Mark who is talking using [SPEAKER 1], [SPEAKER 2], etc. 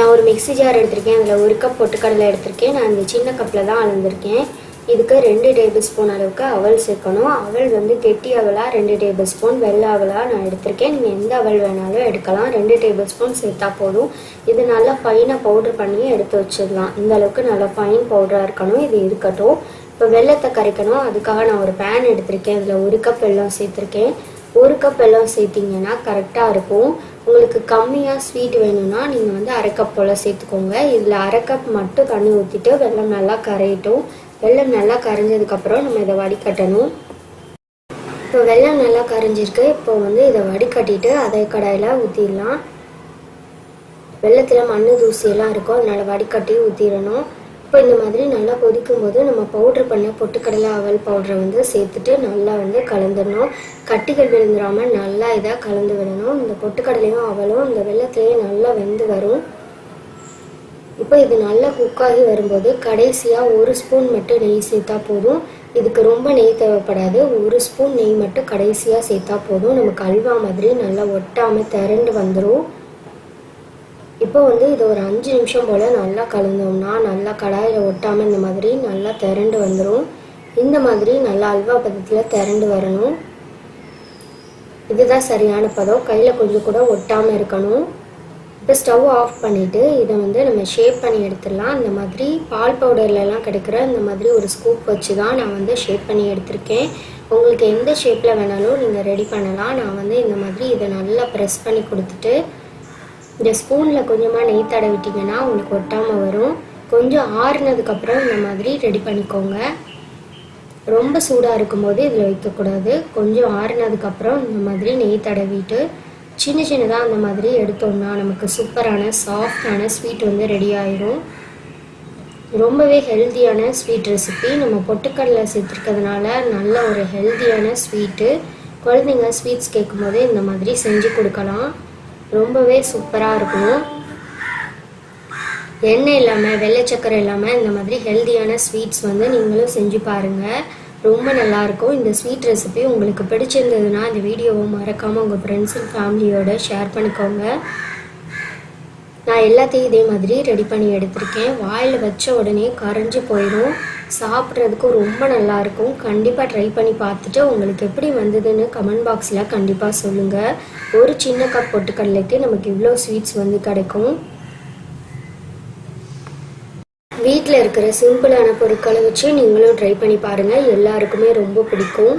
[SPEAKER 1] நான் ஒரு mixie jar எடுத்திருக்கேன். அதில் ஒரு கப் பொட்டுக்கடலை எடுத்திருக்கேன். நான் இந்த சின்ன கப்பில் தான் அளந்திருக்கேன். இதுக்கு ரெண்டு டேபிள் ஸ்பூன் அளவுக்கு அவல் சேர்க்கணும். அவல் வந்து கெட்டி அவலாக ரெண்டு டேபிள் ஸ்பூன் வெள்ளை அவலாக நான் எடுத்திருக்கேன். நீங்கள் எந்த அவல் வேணாலும் எடுக்கலாம். ரெண்டு டேபிள் ஸ்பூன் சேர்த்தா போதும். இது நல்லா ஃபைனாக பவுடர் பண்ணி எடுத்து வச்சிடலாம். இந்த அளவுக்கு நல்லா ஃபைன் பவுடராக இருக்கணும். இது இருக்கட்டும். இப்போ வெள்ளத்தை கரைக்கணும். அதுக்காக நான் ஒரு பேன் எடுத்திருக்கேன். அதில் ஒரு கப் வெல்லம் சேர்த்துருக்கேன். ஒரு கப் எல்லாம் சேர்த்திங்கன்னா கரெக்டாக இருக்கும். உங்களுக்கு கம்மியாக ஸ்வீட் வேணும்னா நீங்கள் வந்து அரை கப் போல் சேர்த்துக்கோங்க. இதில் அரை கப் மட்டும் தண்ணி ஊற்றிட்டு வெள்ளம் நல்லா கரையட்டும். வெள்ளம் நல்லா கரைஞ்சதுக்கப்புறம் நம்ம இதை வடிகட்டணும். இப்போ வெள்ளம் நல்லா கரைஞ்சிருக்கு. இப்போ வந்து இதை வடிகட்டிட்டு அதை கடாயில் ஊற்றிடலாம் வெள்ளத்தில் மண்ணு தூசியெல்லாம் இருக்கும். அதனால் வடிகட்டி ஊற்றிடணும் இப்போ இந்த மாதிரி நல்லா கொதிக்கும் போது நம்ம பவுட்ரு பண்ண பொட்டுக்கடலை அவல் பவுடரை வந்து சேர்த்துட்டு நல்லா வந்து கலந்துடணும். கட்டிகள் விழுந்துடாமல் நல்லா இதாக கலந்து விடணும். இந்த பொட்டுக்கடலையும் அவலும் இந்த வெள்ளத்துலேயே நல்லா வெந்து வரும். இப்போ இது நல்லா குக்காகி வரும்போது கடைசியாக ஒரு ஸ்பூன் மட்டும் நெய் சேர்த்தா போதும். இதுக்கு ரொம்ப நெய் தேவைப்படாது. ஒரு ஸ்பூன் நெய் மட்டும் கடைசியாக சேர்த்தா போதும். நமக்கு அல்வா மாதிரி நல்லா ஒட்டாமல் திரண்டு வந்துடும் இப்போ வந்து இது ஒரு அஞ்சு நிமிஷம் போல் நல்லா கலந்தோம்னா நல்லா கடாயில் ஒட்டாமல் இந்த மாதிரி நல்லா திரண்டு வந்துடும் இந்த மாதிரி நல்லா அல்வா பதத்தில் திரண்டு வரணும். இதுதான் சரியான பதம். கையில் கொஞ்சம் கூட ஒட்டாமல் இருக்கணும். இப்போ ஸ்டவ் ஆஃப் பண்ணிவிட்டு இதை வந்து நம்ம ஷேப் பண்ணி எடுத்துடலாம். இந்த மாதிரி பால் பவுடர்லலாம் கிடைக்கிற இந்த மாதிரி ஒரு ஸ்கூப் வச்சு தான் நான் வந்து ஷேப் பண்ணி எடுத்திருக்கேன். உங்களுக்கு எந்த ஷேப்பில் வேணாலும் நீங்கள் ரெடி பண்ணலாம். நான் வந்து இந்த மாதிரி இதை நல்லா ப்ரெஸ் பண்ணி கொடுத்துட்டு இந்த ஸ்பூனில் கொஞ்சமாக நெய் தடவிட்டிங்கன்னா உங்களுக்கு ஒட்டாமல் வரும். கொஞ்சம் ஆறுனதுக்கப்புறம் இந்த மாதிரி ரெடி பண்ணிக்கோங்க. ரொம்ப சூடாக இருக்கும்போது இதில் வைக்கக்கூடாது. கொஞ்சம் ஆறுனதுக்கப்புறம் இந்த மாதிரி நெய் தடவிட்டு சின்ன சின்னதாக அந்த மாதிரி எடுத்தோம்னா நமக்கு சூப்பரான சாஃப்டான ஸ்வீட் வந்து ரெடி ஆயிரும். ரொம்பவே ஹெல்த்தியான ஸ்வீட் ரெசிபி நம்ம பொட்டுக்கடலை சேர்த்துருக்கிறதுனால நல்ல ஒரு ஹெல்த்தியான ஸ்வீட்டு குழந்தைங்க ஸ்வீட்ஸ் கேட்கும்போது இந்த மாதிரி செஞ்சு கொடுக்கலாம். ரொம்பவே சூப்பராக இருக்கும். எண்ணெய் இல்லாமல் வெள்ளை சக்கரை இல்லாமல் இந்த மாதிரி ஹெல்த்தியான ஸ்வீட்ஸ் வந்து நீங்களும் செஞ்சு பாருங்கள் ரொம்ப நல்லாயிருக்கும் இந்த ஸ்வீட் ரெசிபி உங்களுக்கு பிடிச்சிருந்ததுன்னா இந்த வீடியோவை மறக்காமல் உங்கள் ஃப்ரெண்ட்ஸ் அண்ட் ஃபேமிலியோட ஷேர் பண்ணிக்கோங்க. நான் எல்லாத்தையும் இதே மாதிரி ரெடி பண்ணி எடுத்திருக்கேன். வாயில் வச்ச உடனே கரைஞ்சு போயிடும் சாப்பிட்றதுக்கும் ரொம்ப நல்லாயிருக்கும். கண்டிப்பாக ட்ரை பண்ணி பார்த்துட்டு உங்களுக்கு எப்படி வந்ததுன்னு கமெண்ட் பாக்ஸில் கண்டிப்பாக சொல்லுங்கள் ஒரு சின்ன கப் பொட்டுக்கடலைக்கு நமக்கு இவ்வளோ ஸ்வீட்ஸ் வந்து கிடைக்கும். வீட்டில் இருக்கிற சிம்பிளான பொருட்களை வச்சு நீங்களும் ட்ரை பண்ணி பாருங்கள் எல்லாருக்குமே ரொம்ப பிடிக்கும்.